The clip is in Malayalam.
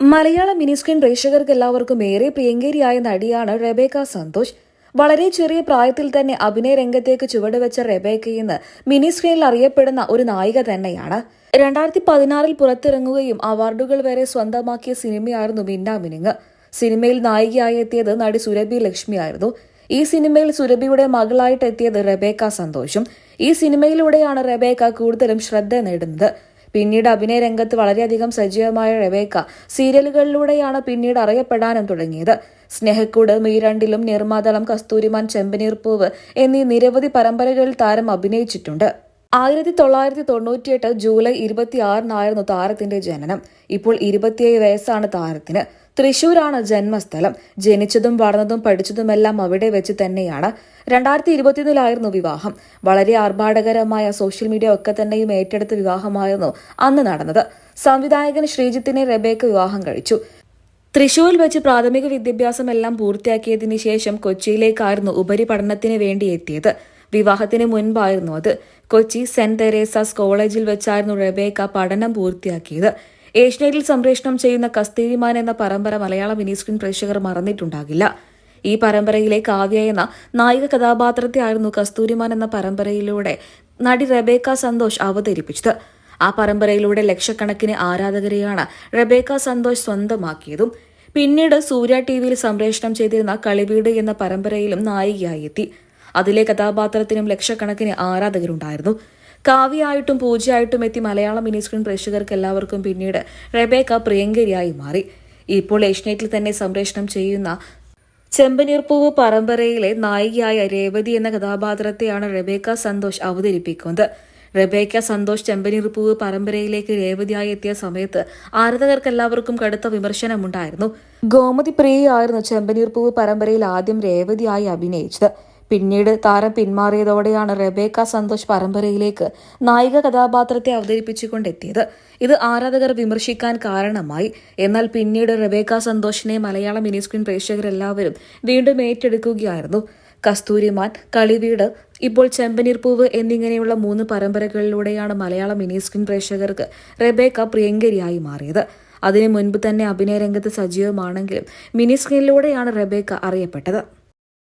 മലയാള മിനിസ്ക്രീൻ പ്രേക്ഷകർക്ക് എല്ലാവർക്കും ഏറെ പ്രിയങ്കരിയായ നടിയാണ് റെബേക്ക സന്തോഷ്. വളരെ ചെറിയ പ്രായത്തിൽ തന്നെ അഭിനയ രംഗത്തേക്ക് ചുവടുവെച്ച റെബേക്കയെന്ന് മിനിസ്ക്രീനിൽ മിനി സ്ക്രീനിൽ അറിയപ്പെടുന്ന ഒരു നായിക തന്നെയാണ്. രണ്ടായിരത്തി പതിനാറിൽ പുറത്തിറങ്ങുകയും അവാർഡുകൾ വരെ സ്വന്തമാക്കിയ സിനിമയായിരുന്നു മിന്നാമിനിങ് സിനിമയിൽ നായികയായി എത്തിയത് നടി സുരഭി ലക്ഷ്മിയായിരുന്നു. ഈ സിനിമയിൽ സുരഭിയുടെ മകളായിട്ട് എത്തിയത് റെബേക്ക സന്തോഷും. ഈ സിനിമയിലൂടെയാണ് റെബേക്ക കൂടുതലും ശ്രദ്ധ നേടുന്നത്. പിന്നീട് അഭിനയ രംഗത്ത് വളരെയധികം സജീവമായ റെവേക്ക സീരിയലുകളിലൂടെയാണ് പിന്നീട് അറിയപ്പെടാനും തുടങ്ങിയത്. സ്നേഹക്കൂട് മീരണ്ടിലും നിർമാതളം കസ്തൂരിമാൻ ചെമ്പനീർ പൂവ് എന്നീ നിരവധി പരമ്പരകളിൽ താരം അഭിനയിച്ചിട്ടുണ്ട്. ആയിരത്തി തൊള്ളായിരത്തി തൊണ്ണൂറ്റിയെട്ട് ജൂലൈ ഇരുപത്തിയാറിനായിരുന്നു താരത്തിന്റെ ജനനം. ഇപ്പോൾ ഇരുപത്തിയേഴ് വയസ്സാണ് താരത്തിന്. തൃശൂരാണ് ജന്മസ്ഥലം. ജനിച്ചതും വളർന്നതും പഠിച്ചതുമെല്ലാം അവിടെ വെച്ച് തന്നെയാണ് രണ്ടായിരത്തി ഇരുപത്തിയൊന്നിലായിരുന്നു വിവാഹം. വളരെ ആർഭാടകരമായ സോഷ്യൽ മീഡിയ ഒക്കെ തന്നെയും ഏറ്റെടുത്ത വിവാഹമായിരുന്നു അന്ന് നടന്നത്. സംവിധായകൻ ശ്രീജിത്തിനെ റബേക്ക് വിവാഹം കഴിച്ചു. തൃശൂരിൽ വെച്ച് പ്രാഥമിക വിദ്യാഭ്യാസം എല്ലാം പൂർത്തിയാക്കിയതിനു ശേഷം കൊച്ചിയിലേക്കായിരുന്നു ഉപരിപഠനത്തിന് വേണ്ടി എത്തിയത്. വിവാഹത്തിന് മുൻപായിരുന്നു അത്. കൊച്ചി സെന്റ് തെരേസാസ് കോളേജിൽ വെച്ചായിരുന്നു റബേക്ക പഠനം പൂർത്തിയാക്കിയത്. ഏഷ്യനെറ്റിൽ സംപ്രേഷണം ചെയ്യുന്ന കസ്തൂരിമാൻ എന്ന പരമ്പര മലയാള മിനി സ്ക്രീൻ പ്രേക്ഷകർ മറന്നിട്ടുണ്ടാകില്ല. ഈ പരമ്പരയിലെ കാവ്യ എന്ന നായിക കഥാപാത്രത്തെ ആയിരുന്നു കസ്തൂരിമാൻ എന്ന പരമ്പരയിലൂടെ നടി റെബേക്ക സന്തോഷ് അവതരിപ്പിച്ചത്. ആ പരമ്പരയിലൂടെ ലക്ഷക്കണക്കിന് ആരാധകരെയാണ് റെബേക്ക സന്തോഷ് സ്വന്തമാക്കിയതും പിന്നീട് സൂര്യ ടി വിയിൽ സംപ്രേഷണം ചെയ്തിരുന്ന കളിവീട് എന്ന പരമ്പരയിലും നായികയായി എത്തി. അതിലെ കഥാപാത്രത്തിനും ലക്ഷക്കണക്കിന് ആരാധകരുണ്ടായിരുന്നു. കാവ്യയായിട്ടും പൂജയായിട്ടും എത്തി മലയാളം മിനി സ്ക്രീൻ പ്രേക്ഷകർക്ക് എല്ലാവർക്കും പിന്നീട് റെബേക്ക പ്രിയങ്കരിയായി മാറി. ഇപ്പോൾ ഏഷ്യനെറ്റിൽ തന്നെ സംപ്രേഷണം ചെയ്യുന്ന ചെമ്പനീർപ്പൂവ് പരമ്പരയിലെ നായികയായ രേവതി എന്ന കഥാപാത്രത്തെയാണ് റെബേക്ക സന്തോഷ് അവതരിപ്പിക്കുന്നത്. റെബേക്ക സന്തോഷ് ചെമ്പനീർപ്പൂവ് പരമ്പരയിലേക്ക് രേവതിയായി എത്തിയ സമയത്ത് ആരാധകർക്കെല്ലാവർക്കും കടുത്ത വിമർശനമുണ്ടായിരുന്നു. ഗോമതി പ്രിയയായിരുന്നു ചെമ്പനീർപ്പൂവ് പരമ്പരയിൽ ആദ്യം രേവതിയായി അഭിനയിച്ചത്. പിന്നീട് താരം പിന്മാറിയതോടെയാണ് റെബേക്ക സന്തോഷ് പരമ്പരയിലേക്ക് നായിക കഥാപാത്രത്തെ അവതരിപ്പിച്ചുകൊണ്ടെത്തിയത്. ഇത് ആരാധകർ വിമർശിക്കാൻ കാരണമായി. എന്നാൽ പിന്നീട് റെബേക്ക സന്തോഷിനെ മലയാള മിനി സ്ക്രീൻ പ്രേക്ഷകരെല്ലാവരും വീണ്ടും ഏറ്റെടുക്കുകയായിരുന്നു. കസ്തൂരിമാൻ കളിവീട് ഇപ്പോൾ ചെമ്പനീർപ്പൂവ് എന്നിങ്ങനെയുള്ള മൂന്ന് പരമ്പരകളിലൂടെയാണ് മലയാള മിനി സ്ക്രീൻ പ്രേക്ഷകർക്ക് റെബേക്ക പ്രിയങ്കരിയായി മാറിയത്. അതിനു മുൻപ് തന്നെ അഭിനയ രംഗത്ത് സജീവമാണെങ്കിലും മിനി സ്ക്രീനിലൂടെയാണ് റെബേക്ക അറിയപ്പെട്ടത്.